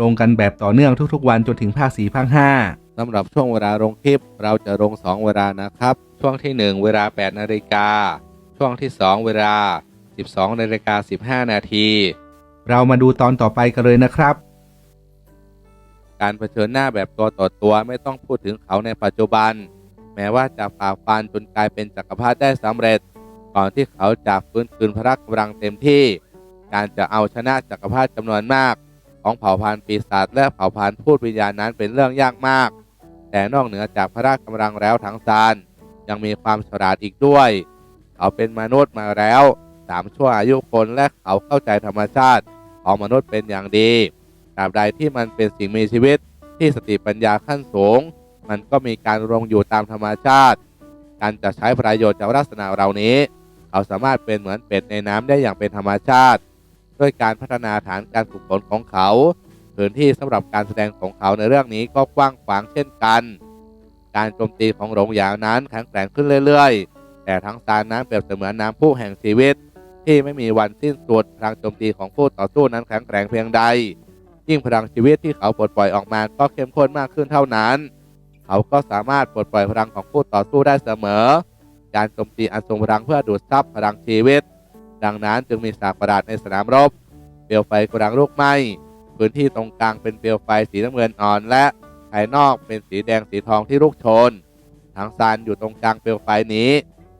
ลงกันแบบต่อเนื่องทุกๆ วันจนถึงภาคสี่ภาคห้าสำหรับช่วงเวลาลงคลิป เราจะลง 2 เวลานะครับ ช่วงทีหนึ่1 เวลา 8 นาฬิกา ช่วงที่ 2 เวลา 12 นาฬิกา 15 นาที เรามาดูตอนต่อไปกันเลยนะครับ การเผชิญหน้าแบบตัวต่อตัวไม่ต้องพูดถึงเขาในปัจจุบัน แม้ว่าจะฝ่าฟันจนกลายเป็นจักรพรรดิได้สำเร็จ ก่อนที่เขาจะฟื้นคืนพละกำลังเต็มที่ การจะเอาชนะจักรพรรดิจำนวนมาก ของเผ่าพันธุ์ปีศาจและเผ่าพันธุ์พูดวิญญาณนั้นเป็นเรื่องยากมาก แต่นอกเหนือจากพระราชกำลังแล้วทั้งซานยังมีความฉลาดอีกด้วย เขาเป็นมนุษย์มาแล้วสามชั่วอายุคนและเขาเข้าใจธรรมชาติของมนุษย์เป็นอย่างดีตราบใดที่มันเป็นสิ่งมีชีวิตที่สติปัญญาขั้นสูง มันก็มีการลงอยู่ตามธรรมชาติ การจะใช้ประโยชน์จากลักษณะเหล่านี้ เขาสามารถเป็นเหมือนเป็ดในน้ำได้อย่างเป็นธรรมชาติ วยการพัฒนาฐานการฝึกฝนของเขาพื้นที่สำหรับการแสดงของเขาในเรื่องนี้ก็กว้างขวางเช่นกัน การโจมตีของหลงหยางนั้นแข็งแกร่งขึ้นเรื่อยๆ แต่ทั้งซานนั้นเปรียบเสมือนน้ำพุแห่งชีวิต ที่ไม่มีวันสิ้นสุดพลังโจมตีของผู้ต่อสู้นั้นแข็งแกร่งเพียงใด ยิ่งพลังชีวิตที่เขาปลดปล่อยออกมาก็เข้มข้นมากขึ้นเท่านั้น เขาก็สามารถปลดปล่อยพลังของผู้ต่อสู้ได้เสมอ การโจมตีอันทรงพลังเพื่อดูดซับพลังชีวิต ดังนั้นจึงมีสากประดาษในสนามรบ เปลวไฟกำลังลุกไหม้พื้นที่ตรงกลางเป็นเปลวไฟสีน้ำเงินอ่อนและภายนอกเป็นสีแดงสีทองที่ลุกโชนทางซานอยู่ตรงกลางเปลวไฟนี้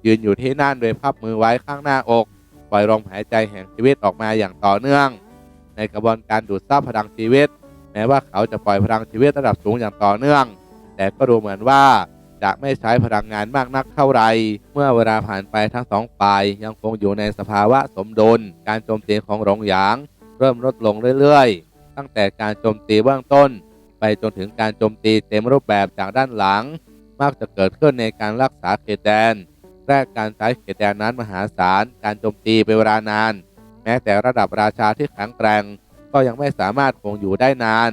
ยืนอยู่ที่นั่นโดยพับมือไว้ข้างหน้าอกปล่อยลมหายใจแห่งชีวิตออกมาอย่างต่อเนื่อง ในกระบวนการดูดซับพลังชีวิต แม้ว่าเขาจะปล่อยพลังชีวิตระดับสูงอย่างต่อเนื่อง แต่ก็ดูเหมือนว่า จะไม่ใช้พลังงานมากนักเท่าไหร่เมื่อเวลาผ่านไปทั้งสองฝ่ายยังคงอยู่ในสภาวะสมดุล การโจมตีของหลงหยาง เริ่มลดลงเรื่อยๆ ตั้งแต่การโจมตีเบื้องต้น ไปจนถึงการโจมตีเต็มรูปแบบจากด้านหลัง มักจะเกิดขึ้นในการรักษาเขตแดนแรกการใช้เขตแดนนั้นมหาศาล การโจมตีเป็นเวลานาน แม้แต่ระดับราชาที่แข็งแกร่งก็ยังไม่สามารถคงอยู่ได้นาน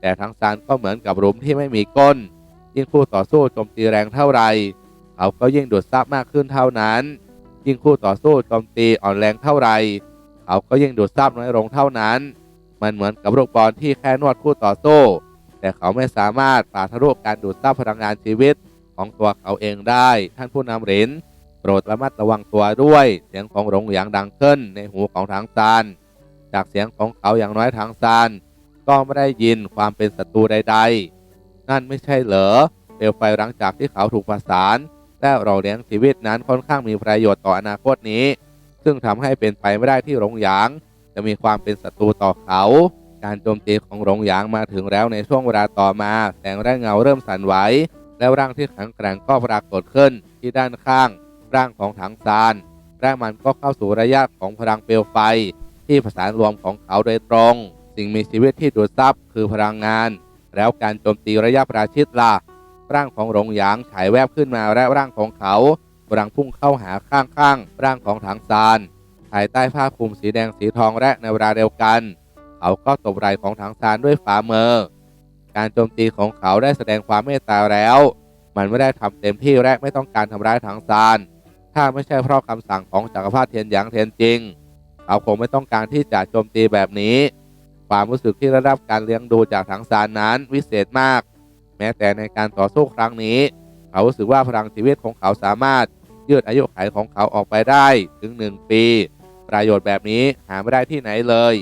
แต่ทั้งซานก็เหมือนกับหลุมที่ไม่มีก้น ยิ่งคู่ต่อสู้โจมตีแรงเท่าไร เขาก็ยิ่งดูดซับมากขึ้นเท่านั้น ยิ่งคู่ต่อสู้โจมตีอ่อนแรงเท่าไร เขาก็ยิ่งดูดซับน้อยลงเท่านั้น มันเหมือนกับลูกบอลที่แค่นวดคู่ต่อสู้ แต่เขาไม่สามารถฝ่าทะลุการดูดซับพลังงานชีวิตของตัวเขาเองได้ ท่านผู้นำเหรินโปรดระมัดระวังตัวด้วย เสียงของหลงหยางดังขึ้นในหูของทางซาน จากเสียงของเขาอย่างน้อยทางซาน ก็ไม่ได้ยินความเป็นศัตรูใด ๆ นั่นไม่ใช่เหรอเปลวไฟหลังจากที่เขาถูกประสานและเราเลี้ยงชีวิตนั้นค่อนข้างมีประโยชน์ต่ออนาคตนี้ ซึ่งทำให้เป็นไปไม่ได้ที่หลงหยาง จะมีความเป็นศัตรูต่อเขา การโจมตีของหลงหยางมาถึงแล้วในช่วงเวลาต่อมา แสงและเงาเริ่มสั่นไหวแล้วร่างที่แข็งแกร่งก็ปรากฏขึ้นที่ด้านข้าง ร่างของถังซานและมันก็เข้าสู่ระยะของพลังเปลวไฟ ที่ผสานรวมของเขาโดยตรง สิ่งมีชีวิตที่ดูดซับคือพลังงาน แล้วการโจมตีระยะประชิดล่ะร่างของหลงหยางฉายแวบขึ้นมาและร่างของเขากำลังพุ่งเข้าหาข้างๆร่างของถังซานภายใต้ผ้าคลุมสีแดงสีทองและในเวลาเดียวกัน เขาก็ตบไหล่ของถังซานด้วยฝ่ามือการโจมตีของเขาได้แสดงความเมตตาแล้ว มันไม่ได้ทำเต็มที่และไม่ต้องการทำร้ายถังซาน ถ้าไม่ใช่เพราะคำสั่งของจักรพรรดิเทียนหยางเทียนจริง เขาคงไม่ต้องการที่จะโจมตีแบบนี้ ความรู้สึกที่ได้รับการเลี้ยงดูจากถังซานนั้นวิเศษมาก แม้แต่ในการต่อสู้ครั้งนี้ เขารู้สึกว่าพลังชีวิตของเขาสามารถยืดอายุขัยของเขาออกไปได้ถึงหนึ่งปี ประโยชน์แบบนี้หาไม่ได้ที่ไหนเลย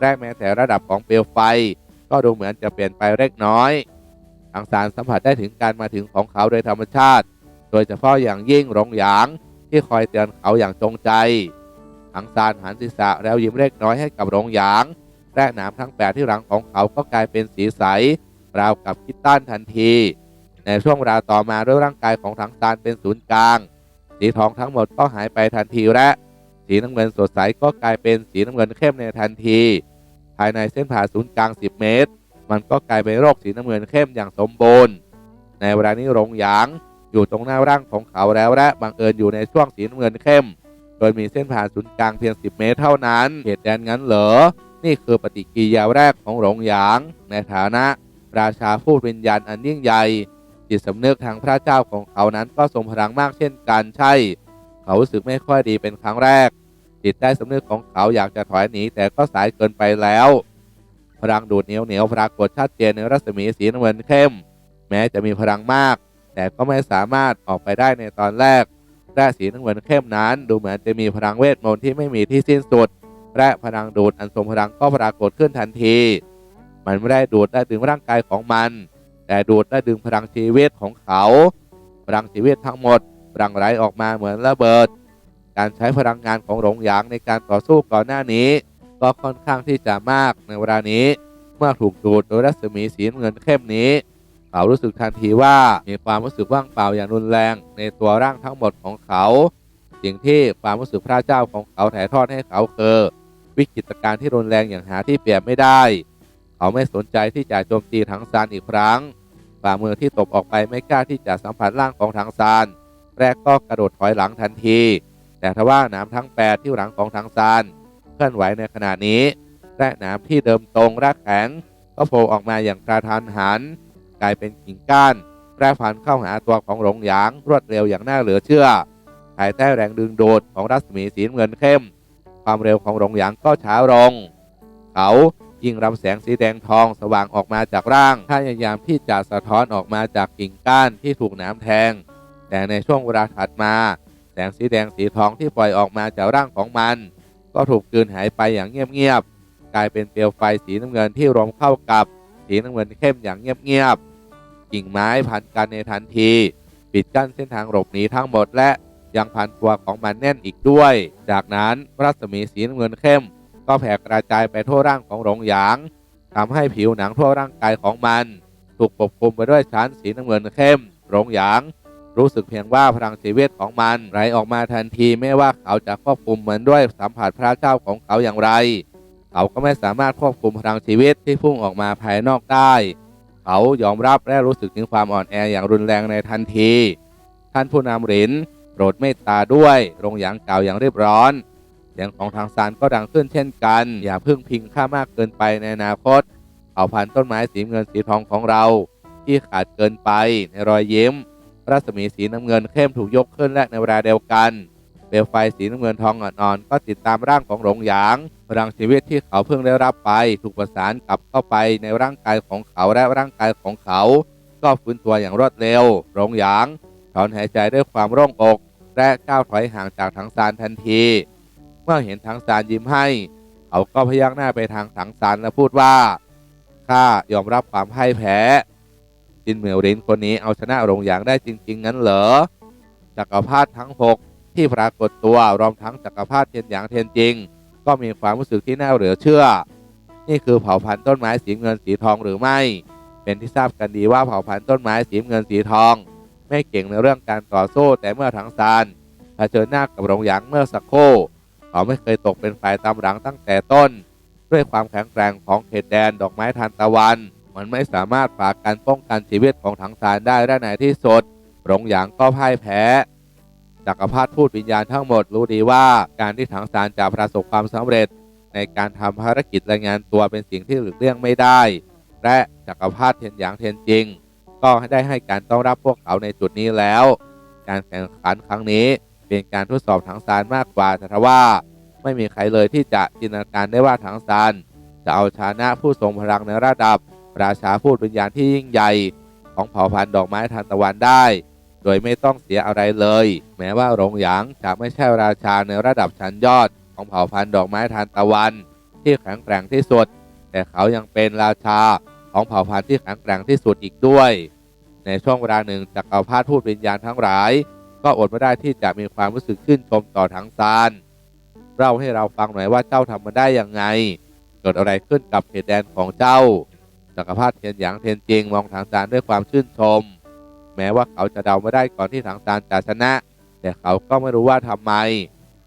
และแม้แต่ระดับของเปลวไฟ ก็ดูเหมือนจะเปลี่ยนไปเล็กน้อยทางสารสัมผัสได้ถึงการมาถึงของเขาโดยธรรมชาติ โดยเฉพาะอย่างยิ่งหลงหยางที่คอยเตือนเขาอย่างจงใจทางซานหันศีรษะแล้วยิ้มเล็กน้อยให้กับหลงหยาง และหนามทั้งแปดที่หลังของเขาก็กลายเป็นสีใสราวกับคิดต้านทันที ในช่วงเวลาต่อมาด้วยร่างกายของถังซานเป็นศูนย์กลาง สีทองทั้งหมดก็หายไปทันทีและ สีน้ำเงินสดใสก็กลายเป็นสีน้ำเงินเข้มในทันทีทายในเส้นผ่าศูนย์กลาง 10 เมตร มันก็กลายเป็นโรคสีน้ำเงินเข้มอย่างสมบูรณ์ ในเวลานี้รงหยางอยู่ตรงหน้าร่างของเขาแล้วและบังเอิญอยู่ในช่วงสีน้ำเงินเข้ม โดยมีเส้นผ่าศูนย์กลางเพียง 10 เมตรเท่านั้น เหตุแดนงั้นเหรอ นี่คือปฏิกิริยาแรกของหลงหยาง ในฐานะ ราชาผู้วิญญาณอันยิ่งใหญ่จิตสำนึกทางพระเจ้าของเขานั้นก็ทรงพลังมากเช่นกันใช่ เขารู้สึกไม่ค่อยดีเป็นครั้งแรก จิตใต้สำนึกของเขาอยากจะถอยหนีแต่ก็สายเกินไปแล้ว พลังดูดเหนียวเหนียวปรากฏชัดเจนในรัศมีสีน้ำเงินเข้ม แม้จะมีพลังมาก แต่ก็ไม่สามารถออกไปได้ในตอนแรกและสีน้ำเงินเข้มนั้น ดูเหมือนจะมีพลังเวทมนต์ที่ไม่มีที่สิ้นสุด และพลังดูดอันทรงพลังก็ปรากฏขึ้นทันที มันไม่ได้ดูดได้ถึงร่างกายของมัน แต่ดูดได้ดึงพลังชีวิตของเขาพลังชีวิตทั้งหมดหลั่งไหลออกมาเหมือนระเบิด การใช้พลังงานของหลงหยางในการต่อสู้ก่อนหน้านี้ ก็ค่อนข้างที่จะมากในเวลานี้ เมื่อถูกดูดโดยรัศมีสีเงินเข้มนี้เขารู้สึกทันทีว่ามีความรู้สึกว่างเปล่าอย่างรุนแรงในตัวร่างทั้งหมดของเขา สิ่งที่ความรู้สึกพระเจ้าของเขาถ่ายทอดให้เขาคือ วิกฤตการณ์ที่รุนแรงอย่างหาที่เปรียบไม่ได้ เขาไม่สนใจที่จะโจมตีถังซานอีกครั้งฝ่ามือที่ตบออกไปไม่กล้าที่จะสัมผัสร่างของถังซานแรกก็กระโดดถอยหลังทันที แต่ทว่าหนามทั้งแปดที่หลังของถังซานเคลื่อนไหวในขณะนี้และหนามที่เดิมตรงและแข็งก็โผล่ออกมาอย่างกระทันหัน กลายเป็นกิ่งก้านแปรพันเข้าหาตัวของหลงหยางรวดเร็วอย่างน่าเหลือเชื่อภายใต้แรงดึงดูดของรัศมีสีเงินเข้ม ความเร็วของหลงหยางก็ช้าลง เขายิงรำแสงสีแดงทองสว่างออกมาจากร่างพยายามที่จะสะท้อนออกมาจากกิ่งก้านที่ถูกหน้ำแทง แต่ในช่วงเวลาถัดมา แสงสีแดงสีทองที่ปล่อยออกมาจากร่างของมัน ก็ถูกกลืนหายไปอย่างเงียบๆกลายเป็นเปลวไฟสีน้ำเงินที่รวมเข้ากับ สีน้ำเงินเข้มอย่างเงียบๆกิ่งไม้พันกันในทันที ปิดกั้นเส้นทางหลบหนีทั้งหมดและ ยังพันตัวของมันแน่นอีกด้วย จากนั้นรัศมีสีน้ำเงินเข้ม ก็แผ่กระจายไปทั่วร่างของหลงหยางทำให้ผิวหนังทั่วร่างกายของมัน ถูกปกคลุมไปด้วยชั้นสีน้ำเงินเข้มหลงหยาง รู้สึกเพียงว่าพลังชีวิตของมันไหลออกมาทันทีไม่ว่าเขาจะควบคุมเหมือนด้วยสัมผัสพระเจ้าของเขาอย่างไร เขาก็ไม่สามารถควบคุมพลังชีวิตที่พุ่งออกมาภายนอกได้เขายอมรับและรู้สึกถึงความอ่อนแออย่างรุนแรงในทันที ท่านผู้นำหริน รดเมตตาด้วยโรงหยางกล่าวอย่างเรียบร้อนเสียงของทางซานก็ดังขึ้นเช่นกัน อย่าพึ่งพิงข้ามากเกินไปในอนาคตเผ่าพันธุ์ต้นไม้สีเงินสีทองของเรา ที่ขาดเกินไปในรอยยิ้ม รัศมีสีน้ำเงินเข้มถูกยกขึ้นและในเวลาเดียวกันเปลวไฟสีน้ำเงินทองอ่อนๆก็ติดตามร่างของหลงหยางพลังชีวิตที่เขาเพิ่งได้รับไป ถูกประสานกลับเข้าไปในร่างกายของเขาและร่างกายของเขา ก็ฟื้นตัวอย่างรวดเร็วหลงหยางถอนหายใจด้วยความโล่งอก และก้าวถอยห่างจากถังซานทันที เมื่อเห็นถังซานยิ้มให้ เขาก็พยักหน้าไปทางถังซานและพูดว่าข้ายอมรับความพ่ายแพ้จินเหมียวรินคนนี้เอาชนะโรงหยางได้จริง ๆ งั้นเหรอจักรพรรดิทั้ง6ที่ปรากฏตัวรวมทั้งจักรพรรดิเทียนหยางเทียนจริง ก็มีความรู้สึกที่น่าเหลือเชื่อ นี่คือเผ่าพันธุ์ต้นไม้สีเงินสีทองหรือไม่ เป็นที่ทราบกันดีว่าเผ่าพันธุ์ต้นไม้สีเงินสีทอง ไม่เก่งในเรื่องการต่อสู้แต่เมื่อถังซานเผชิญหน้ากับโรงหยางเมื่อสักครู่เขาไม่เคยตกเป็นฝ่ายตามหลังตั้งแต่ต้น ด้วยความแข็งแกร่งของเขตแดนดอกไม้ทานตะวัน มันไม่สามารถฝากการป้องกันชีวิตของถังซานได้และในที่สุดหลงหยางก็พ่ายแพ้จักรพรรดิพูดวิญญาณทั้งหมดรู้ดีว่าการที่ถังซานจะประสบความสำเร็จ ในการทำภารกิจรายงานตัวเป็นสิ่งที่หลีกเลี่ยงไม่ได้ และจักรพรรดิเทียนหยางเทียนจริง ก็ได้ให้การต้อนรับพวกเขาในจุดนี้แล้ว การแข่งขันครั้งนี้เป็นการทดสอบถังซานมากกว่าแต่ทว่า ไม่มีใครเลยที่จะจินตนาการได้ว่าถังซานจะเอาชนะผู้ทรงพลังในระดับ ราชาพูดวิญญาณที่ยิ่งใหญ่ ของเผ่าพันธุ์ดอกไม้ทานตะวันได้ โดยไม่ต้องเสียอะไรเลย แม้ว่าหลงหยางจะไม่ใช่ราชาในระดับชั้นยอด ของเผ่าพันธุ์ดอกไม้ทานตะวัน ที่แข็งแกร่งที่สุด แต่เขายังเป็นราชา ของเผ่าพันธุ์ที่แข็งแกร่งที่สุดอีกด้วย ในช่วงเวลาหนึ่งจักรพรรดิพูดวิญญาณทั้งหลาย ก็อดไม่ได้ที่จะมีความรู้สึกชื่นชมต่อถังซานเล่าให้เราฟังหน่อยว่าเจ้าทำมันได้ยังไงเกิดอะไรขึ้นกับเขตแดนของเจ้าจักรพรรดิเทียนหยางเทียนจิงมองถังซานด้วยความชื่นชม แม้ว่าเขาจะเดาไม่ได้ก่อนที่ถังซานจะชนะ แต่เขาก็ไม่รู้ว่าทำไม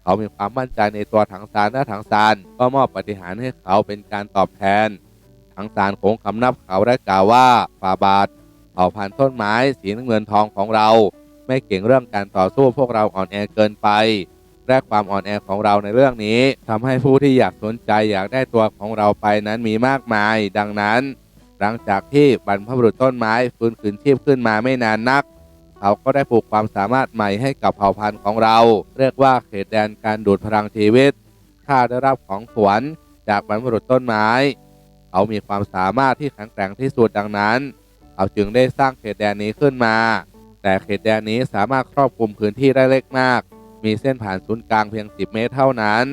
เขามีความมั่นใจในตัวถังซานและถังซานก็มอบปฏิหารให้เขาเป็นการตอบแทน ถังซานโค้งคำนับเขาและกล่าวว่าฝ่าบาทเผ่าพันธุ์ต้นไม้สีน้ำเงินทองของเรา ไม่เก่งเรื่องการต่อสู้พวกเราอ่อนแอเกินไปและความอ่อนแอของเราในเรื่องนี้ทำให้ผู้ที่อยากสนใจอยากได้ตัวของเราไปนั้นมีมากมาย ดังนั้น หลังจากที่บรรพบุรุษต้นไม้ฟื้นคืนชีพขึ้นมาไม่นานนัก เขาก็ได้ปลูกความสามารถใหม่ให้กับเผ่าพันธุ์ของเรา เรียกว่าเขตแดนการดูดพลังชีวิตถ้าได้รับของขวัญจากบรรพบุรุษต้นไม้ เขามีความสามารถที่แข็งแกร่งที่สุดดังนั้น เขาจึงได้สร้างเขตแดนนี้ขึ้นมา แต่เขตแดนนี้สามารถครอบคลุมพื้นที่ได้เล็กมาก มีเส้นผ่านศูนย์กลางเพียง 10 เมตรเท่านั้น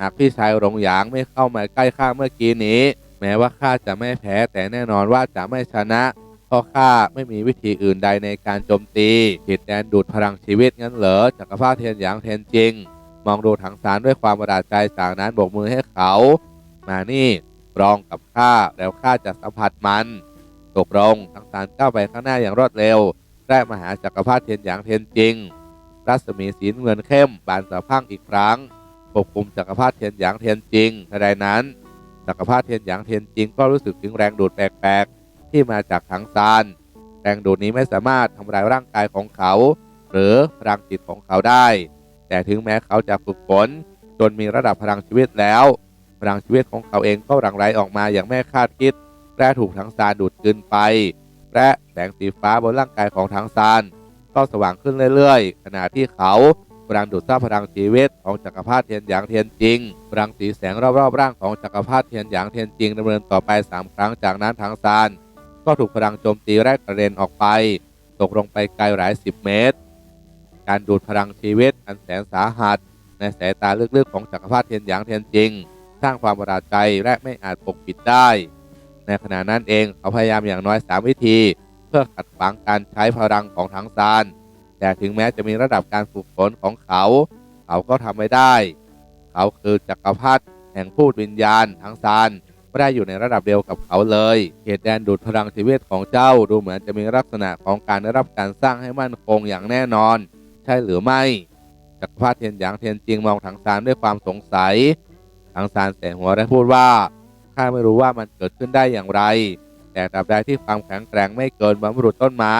หากพี่ชายหลงหยางไม่เข้ามาใกล้ข้าเมื่อกี้นี้ แม้ว่าข้าจะไม่แพ้แต่แน่นอนว่าจะไม่ชนะเพราะข้าไม่มีวิธีอื่นใดในการโจมตีจิตแดนดูดพลังชีวิตงั้นเหรอจักรพรรดิเทียนหยางเทียนจริง มองดูถังสารด้วยความประหลาดใจจากนั้นโบกมือให้เขา มานี่ รองกับข้าแล้วข้าจะสัมผัสมันตกลงทั้งสารก้าวไปข้างหน้าอย่างรวดเร็วและมหาจักรพรรดิเทียนหยางเทียนจริง รัศมีสีเงินเข้มบานสะพังอีกครั้งปกคลุมจักรพรรดิเทียนหยางเทียนจริงทันใดนั้นจักรพรรดิเทียนหยางเทียนจริงก็รู้สึกถึงแรงดูดแปลกๆที่มาจากถังซานแรงดูดนี้ไม่สามารถทำลายร่างกายของเขา หรือพลังจิตของเขาได้ แต่ถึงแม้เขาจะฝึกฝนจนมีระดับพลังชีวิตแล้ว พลังชีวิตของเขาเองก็หลั่งไหลออกมาอย่างไม่คาดคิด และถูกถังซานดูดกลืนไป และแสงสีฟ้าบนร่างกายของถังซานก็สว่างขึ้นเรื่อยๆ ขณะที่เขากำลังดูดซับพลังชีวิตของจักรพรรดิเทียนหยางเทียนจริงพลังสีแสงรอบๆร่างของจักรพรรดิเทียนหยางเทียนจริงดำเนินต่อไป 3 ครั้งจากนั้นถังซานก็ถูกพลังโจมตีแรกกระเด็นออกไป ตกลงไปไกลหลายสิบเมตร การดูดพลังชีวิตอันแสนสาหัส ในสายตาลึกๆของจักรพรรดิเทียนหยางเทียนจริง สร้างความประหลาดใจและไม่อาจปกปิดได้ ในขณะนั้นเองเขาพยายามอย่างน้อย 3 วิธี เพื่อขัดขวางการใช้พลังของถังซาน แต่ถึงแม้จะมีระดับการฝึกฝนของเขา เขาก็ทำไม่ได้ เขาคือจักรพรรดิแห่งพูดวิญญาณถังซานไม่ได้อยู่ในระดับเดียวกับเขาเลย เขตแดนดูดพลังชีวิตของเจ้าดูเหมือนจะมีลักษณะของการได้รับการสร้างให้มั่นคงอย่างแน่นอน ใช่หรือไม่จักรพรรดิเทียนหยางเทียนจริงมองถังซานด้วยความสงสัย ถังซานแสหัวและพูดว่าข้าไม่รู้ว่ามันเกิดขึ้นได้อย่างไร แต่ตราบใดที่ความแข็งแกร่งไม่เกินบรรพบุรุษต้นไม้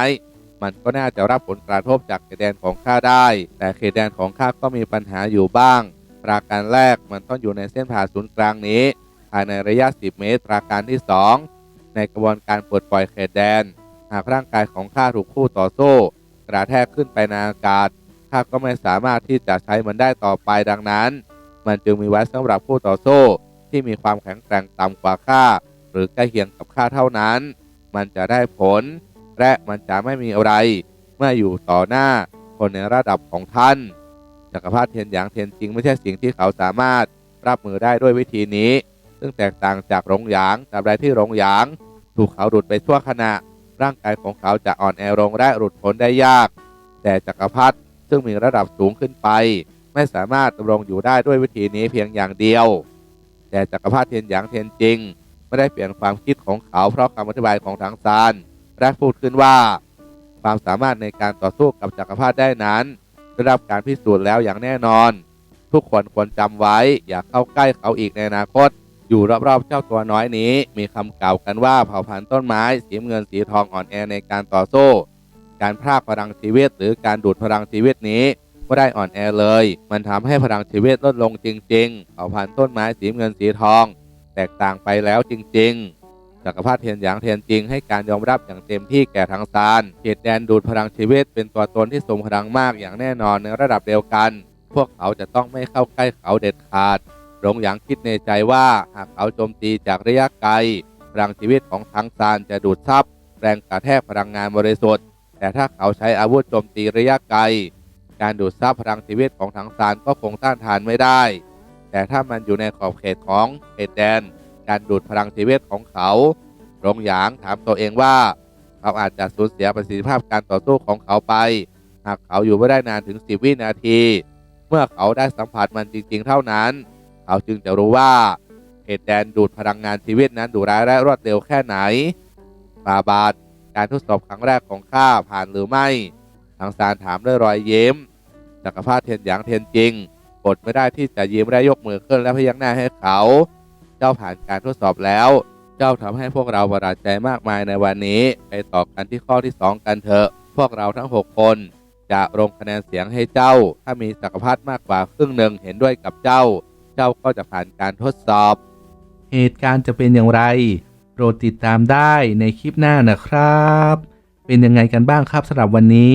มันก็น่าจะรับผลกระทบจากเขตแดนของข้าได้ แต่เขตแดนของข้าก็มีปัญหาอยู่บ้าง ปราการแรกมันต้องอยู่ในเส้นผ่าศูนย์กลางนี้ภายในระยะ 10 เมตร ปราการที่ 2 ในกระบวนการปลดปล่อยเขตแดน หากร่างกายของข้าถูกคู่ต่อสู้กระแทกขึ้นไปในอากาศข้าก็ไม่สามารถที่จะใช้มันได้ต่อไปดังนั้น มันจึงมีไว้สำหรับผู้ต่อสู้ที่มีความแข็งแกร่งต่ำกว่าข้าหรือใกล้เคียงกับข้าเท่านั้น มันจะได้ผล และมันจะไม่มีอะไร เมื่ออยู่ต่อหน้าคนในระดับของท่านจักรพรรดิเทียนหยางเทียนจริงไม่ใช่สิ่งที่เขาสามารถรับมือได้ด้วยวิธีนี้ ซึ่งแตกต่างจากหลงหยางตราบใดที่หลงหยาง ถูกเขาดูดไปชั่วขณะ ร่างกายของเขาจะอ่อนแอลงและหลุดพ้นได้ยาก แต่จักรพรรดิซึ่งมีระดับสูงขึ้นไป ไม่สามารถดำรงอยู่ได้ด้วยวิธีนี้เพียงอย่างเดียว แต่จักรพรรดิเทียนหยางเทียนจริง ไม่ได้เปลี่ยนความคิดของเขาเพราะคำอธิบายของทางซานและพูดขึ้นว่า ความสามารถในการต่อสู้กับจักรพรรดิได้นั้นได้รับการพิสูจน์แล้วอย่างแน่นอน ทุกคนควรจำไว้อย่าเข้าใกล้เขาอีกในอนาคต อยู่รอบๆเจ้าตัวน้อยนี้ มีคำกล่าวกันว่าเผ่าพันธุ์ต้นไม้สีเงินสีทองอ่อนแอในการต่อสู้ การพรากพลังชีวิตหรือการดูดพลังชีวิตนี้ ไม่ได้อ่อนแอเลย มันทำให้พลังชีวิตลดลงจริง ๆเผ่าพันธุ์ต้นไม้สีเงินสีทอง แตกต่างไปแล้วจริง ๆจักรพรรดิเทียนหยางเทียนจริงให้การยอมรับอย่างเต็มที่แก่ทางซานเขตแดนดูดพลังชีวิตเป็นตัวตนที่ทรงพลังมากอย่างแน่นอนในระดับเดียวกัน พวกเขาจะต้องไม่เข้าใกล้เขาเด็ดขาด หลงหยางคิดในใจว่าหากเขาโจมตีจากระยะไกล พลังชีวิตของทางซานจะดูดซับแรงกระแทกพลังงานบริสุทธิ์ แต่ถ้าเขาใช้อาวุธโจมตีระยะไกล การดูดซับพลังชีวิตของทางซานก็คงต้านทานไม่ได้ แต่ถ้ามันอยู่ในขอบเขตของเขตแดน การดูดพลังชีวิตของเขาหลงหยางถามตัวเองว่าเขาอาจจะสูญเสียประสิทธิภาพการต่อสู้ของเขาไป หากเขาอยู่ไม่ได้นานถึง10วินาที เมื่อเขาได้สัมผัสมันจริง ๆ เท่านั้น เขาจึงจะรู้ว่าเขตแดนดูดพลังงานชีวิตนั้นดุร้ายและรวดเร็วแค่ไหนบาบาดการทดสอบครั้งแรกของข้าผ่านหรือไม่ทางซานถามด้วยรอยยิ้ม จักรพรรดิเทียนหยางเทียนจริงอดไม่ได้ที่จะยิ้มและยกมือขึ้นและพยักหน้าให้เขา เจ้าผ่านการทดสอบแล้ว เจ้าทำให้พวกเราประหลาดใจมากมายในวันนี้ ไปต่อกันที่ข้อที่ 2 กันเถอะ พวกเราทั้ง 6 คนจะลงคะแนนเสียงให้เจ้า ถ้ามีจักรพรรดิมากกว่าครึ่งหนึ่งเห็นด้วยกับเจ้า เจ้าก็จะผ่านการทดสอบ เหตุการณ์จะเป็นอย่างไร โปรดติดตามได้ในคลิปหน้านะครับ เป็นยังไงกันบ้างครับสำหรับวันนี้